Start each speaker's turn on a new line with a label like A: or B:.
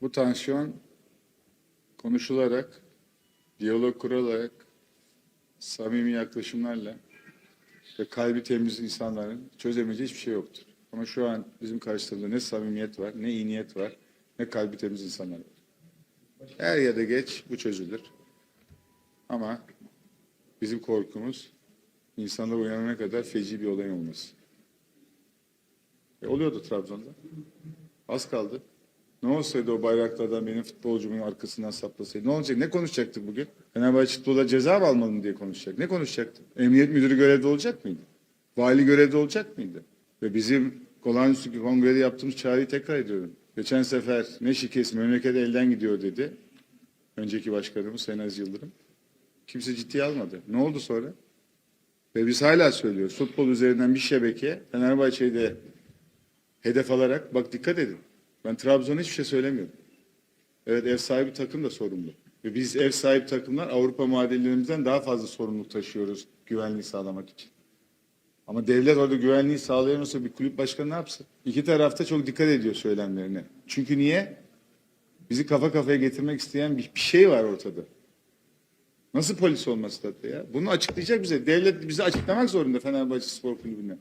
A: Bu tansiyon konuşularak, diyalog kurularak, samimi yaklaşımlarla ve kalbi temiz insanların çözemeyeceği hiçbir şey yoktur. Ama şu an bizim karşımızda ne samimiyet var, ne iyi niyet var, ne kalbi temiz insanlar var. Er ya da geç bu çözülür. Ama bizim korkumuz insanlar uyanana kadar feci bir olay olması. E, oluyordu Trabzon'da. Az kaldı. Ne olsaydı o bayraklardan benim futbolcumun arkasından saplasaydı? Ne olacak? Ne konuşacaktık bugün? Fenerbahçe futbola ceza mı almalı diye konuşacak. Ne konuşacaktık? Emniyet müdürü görevde olacak mıydı? Vali görevde olacak mıydı? Ve bizim olağanüstü kongrede yaptığımız çağrıyı tekrar ediyorum. Geçen sefer ne şikesi memleket elden gidiyor dedi. Önceki başkanımız Sayın Aziz Yıldırım. Kimse ciddiye almadı. Ne oldu sonra? Ve biz hala söylüyoruz. Futbol üzerinden bir şebeke Fenerbahçe'yi de hedef alarak bak dikkat edin. Ben Trabzon'a hiçbir şey söylemiyorum. Evet ev sahibi takım da sorumlu. Ve biz ev sahibi takımlar Avrupa muadillerimizden daha fazla sorumluluk taşıyoruz güvenliği sağlamak için. Ama devlet orada güvenliği sağlayamıyorsa bir kulüp başkanı ne yapsın? İki tarafta çok dikkat ediyor söylemlerine. Çünkü niye? Bizi kafa kafaya getirmek isteyen bir, bir şey var ortada. Nasıl polis olması tabii ya? Bunu açıklayacak bize. Devlet bize açıklamak zorunda Fenerbahçe Spor Kulübü'ne.